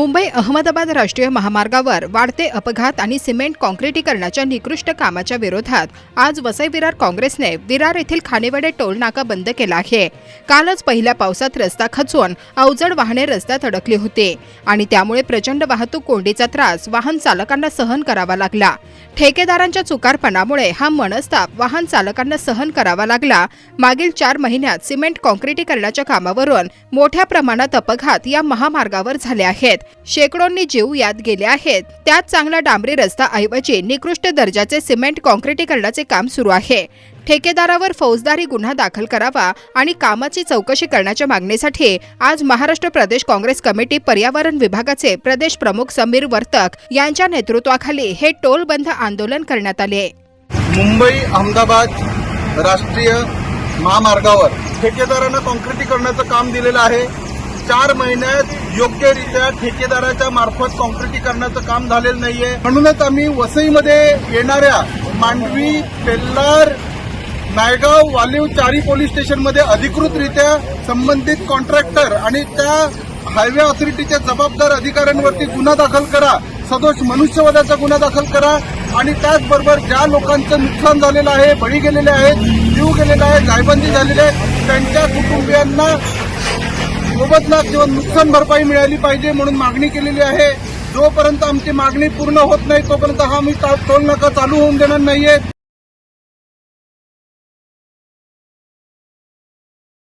मुंबई अहमदाबाद राष्ट्रीय महामार्गावर वाढते अपघात आणि सिमेंट कॉन्क्रिटीकरणाच्या निकृष्ट कामाच्या विरोधात आज वसई विरार काँग्रेसने विरार येथील खानेवाडे टोल नाका बंद केला आहे. कालच पहिल्या पावसात रस्ता खचून अवजड वाहने रस्त्यात अडकली होती आणि त्यामुळे प्रचंड वाहतूक कोंडीचा त्रास वाहन चालकांना सहन करावा लागला. ठेकेदारांच्या चुकारपणामुळे हा मनस्ताप वाहन चालकांना सहन करावा लागला. मागील चार महिन्यात सिमेंट कॉन्क्रिटीकरणाच्या कामावरून मोठ्या प्रमाणात अपघात या महामार्गावर झाले आहेत. शेकडोंनी जीव यात गेले आहेत. त्यात चांगला डांबरी रस्ता ऐवजी निकृष्ट दर्जाचे सिमेंट कॉन्क्रिटीकरणाचे काम सुरू आहे. ठेकेदारावर फौजदारी गुन्हा दाखल करावा आणि कामाची चौकशी करण्याच्या मागणीसाठी आज महाराष्ट्र प्रदेश काँग्रेस कमिटी पर्यावरण विभागाचे प्रदेश प्रमुख समीर वर्तक यांच्या नेतृत्वाखाली हे टोल बंद आंदोलन करण्यात आले. मुंबई अहमदाबाद राष्ट्रीय महामार्गावर ठेकेदारांना कॉन्क्रिटीकरणाचं काम दिलेलं आहे. चार महिन्यात योग्यरित्या ठेकेदाराच्या मार्फत कॉन्क्रिटीकरणाचं काम झालेलं नाहीये. म्हणूनच आम्ही वसईमध्ये येणाऱ्या मांडवी पेल्लार नायगाव वालीव चारी पोलीस स्टेशनमध्ये अधिकृतरित्या संबंधित कॉन्ट्रॅक्टर आणि त्या हायवे ऑथॉरिटीच्या जबाबदार अधिकाऱ्यांवरती गुन्हा दाखल करा सदोष मनुष्यवधाचा गुन्हा दाखल करा आणि त्याचबरोबर ज्या लोकांचं नुकसान झालेलं आहे बळी गेलेले आहेत जीव गेलेला आहे जायबंदी झालेली आहे त्यांच्या कुटुंबियांना मोबदला किंवा नुकसान भरपाई मिळाली पाहिजे म्हणून मागणी केलेली आहे. जोपर्यंत आमची मागणी पूर्ण होत नाही तोपर्यंत हा मी टोल नाका चालू होऊन देणार नाहीये.